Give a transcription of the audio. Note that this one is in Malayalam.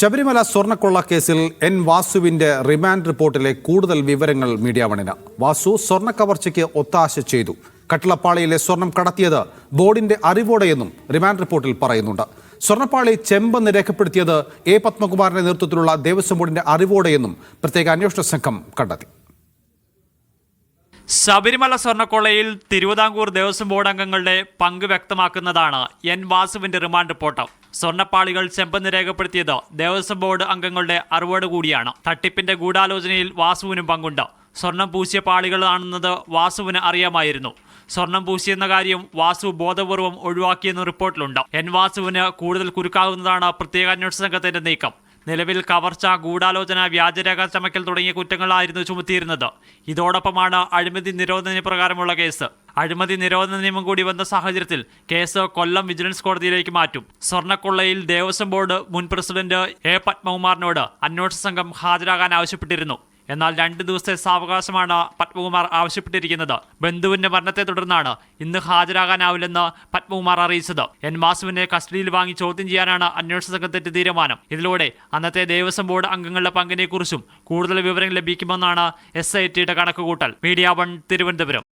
ശബരിമല സ്വർണക്കൊള്ള കേസിൽ എൻ വാസുവിന്റെ റിമാൻഡ് റിപ്പോർട്ടിലെ കൂടുതൽ വിവരങ്ങൾ മീഡിയ വണിന്. വാസു സ്വർണ കവർച്ചയ്ക്ക് ഒത്താശ ചെയ്തു. കട്ടിളപ്പാളിയിലെ സ്വർണം കടത്തിയത് ബോർഡിന്റെ അറിവോടെയെന്നും റിമാൻഡ് റിപ്പോർട്ടിൽ പറയുന്നുണ്ട്. സ്വർണപ്പാളി ചെമ്പെന്ന് രേഖപ്പെടുത്തിയത് എ പത്മകുമാറിന്റെ നേതൃത്വത്തിലുള്ള ദേവസ്വം ബോർഡിന്റെ അറിവോടെയെന്നും പ്രത്യേക അന്വേഷണ സംഘം കണ്ടെത്തി. ശബരിമല സ്വർണക്കൊള്ളയിൽ തിരുവിതാംകൂർ ദേവസ്വം ബോർഡ് അംഗങ്ങളുടെ പങ്ക് വ്യക്തമാക്കുന്നതാണ് എൻ വാസുവിന്റെ റിമാൻഡ് റിപ്പോർട്ട്. സ്വർണപ്പാളികൾ ചെമ്പെന്ന് രേഖപ്പെടുത്തിയത് ദേവസ്വം ബോർഡ് അംഗങ്ങളുടെ അറിവോട് കൂടിയാണ്. തട്ടിപ്പിന്റെ ഗൂഢാലോചനയിൽ വാസുവിനും പങ്കുണ്ട്. സ്വർണം പൂശിയ പാളികളാണെന്നത് വാസുവിന് അറിയാമായിരുന്നു. സ്വർണം പൂശിയെന്ന കാര്യം വാസു ബോധപൂർവം ഒഴിവാക്കിയെന്ന് റിപ്പോർട്ടിലുണ്ട്. എൻ വാസുവിന് കൂടുതൽ കുരുക്കാവുന്നതാണ് പ്രത്യേക അന്വേഷണ സംഘത്തിന്റെ നീക്കം. നിലവിൽ കവർച്ച ഗൂഢാലോചന വ്യാജരേഖ ചമക്കൽ തുടങ്ങിയ കുറ്റങ്ങളായിരുന്നു ചുമത്തിയിരുന്നത്. ഇതോടൊപ്പമാണ് അഴിമതി നിരോധന പ്രകാരമുള്ള കേസ്. അഴിമതി നിരോധന നിയമം കൂടി വന്ന സാഹചര്യത്തിൽ കേസ് കൊല്ലം വിജിലൻസ് കോടതിയിലേക്ക് മാറ്റും. സ്വർണക്കൊള്ളയിൽ ദേവസ്വം ബോർഡ് മുൻ പ്രസിഡന്റ് എ. പത്മകുമാറിനോട് അന്വേഷണ സംഘം ഹാജരാകാൻ ആവശ്യപ്പെട്ടിരുന്നു. എന്നാൽ രണ്ട് ദിവസത്തെ സാവകാശമാണ് പത്മകുമാർ ആവശ്യപ്പെട്ടിരിക്കുന്നത്. ബന്ധുവിന്റെ മരണത്തെ തുടർന്നാണ് ഇന്ന് ഹാജരാകാനാവില്ലെന്ന് പത്മകുമാർ അറിയിച്ചത്. എൻ മാസുവിനെ കസ്റ്റഡിയിൽ വാങ്ങി ചോദ്യം ചെയ്യാനാണ് അന്വേഷണ സംഘത്തിന്റെ തീരുമാനം. ഇതിലൂടെ അന്നത്തെ ദേവസ്വം ബോർഡ് അംഗങ്ങളുടെ പങ്കിനെക്കുറിച്ചും കൂടുതൽ വിവരങ്ങൾ ലഭിക്കുമെന്നാണ് എസ് ഐ ടിയുടെ കണക്കുകൂട്ടൽ. Media One Thiruvananthapuram.